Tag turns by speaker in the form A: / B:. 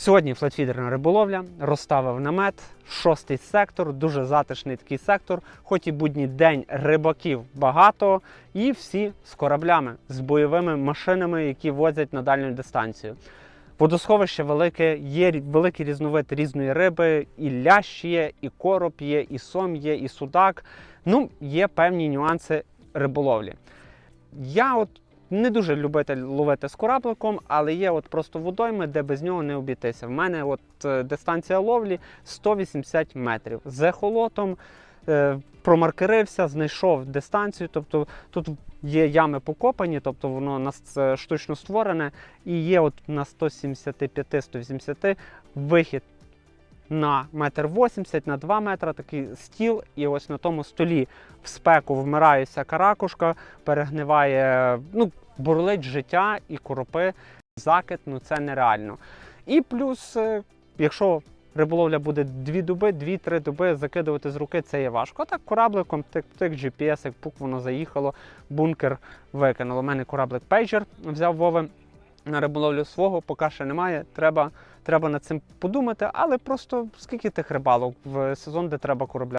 A: Сьогодні флетфідерна риболовля, розставив намет, шостий сектор, дуже затишний такий сектор, хоч і будній день рибаків багато, і всі з кораблями, з бойовими машинами, які возять на дальню дистанцію. Водосховище велике, є великий різновид різної риби, і лящ є, і короб є, і сом є, і судак. Ну, є певні нюанси риболовлі. Я от не дуже любитель ловити з корабликом, але є от просто водойми, де без нього не обійтися. В мене от е, дистанція ловлі 180 метрів. З ехолотом е, промаркерився, знайшов дистанцію. Тобто тут є ями покопані, тобто воно нас е, штучно створене, і є от на 175-180 вихід на метр 80 на 2 метри такий стіл, і ось на тому столі в спеку вмирається каракушка, перегниває, ну, бурлить життя і коропи. Закид, ну це нереально. І плюс, е, якщо риболовля буде дві доби, дві-три доби закидувати з руки, це є важко. Так корабликом, тик, тик, GPS, як пук, воно заїхало, бункер викинуло. У мене кораблик пейджер взяв Вови на риболовлю свого, поки ще немає. Треба, треба над цим подумати, але просто скільки тих рибалок в сезон, де треба корабля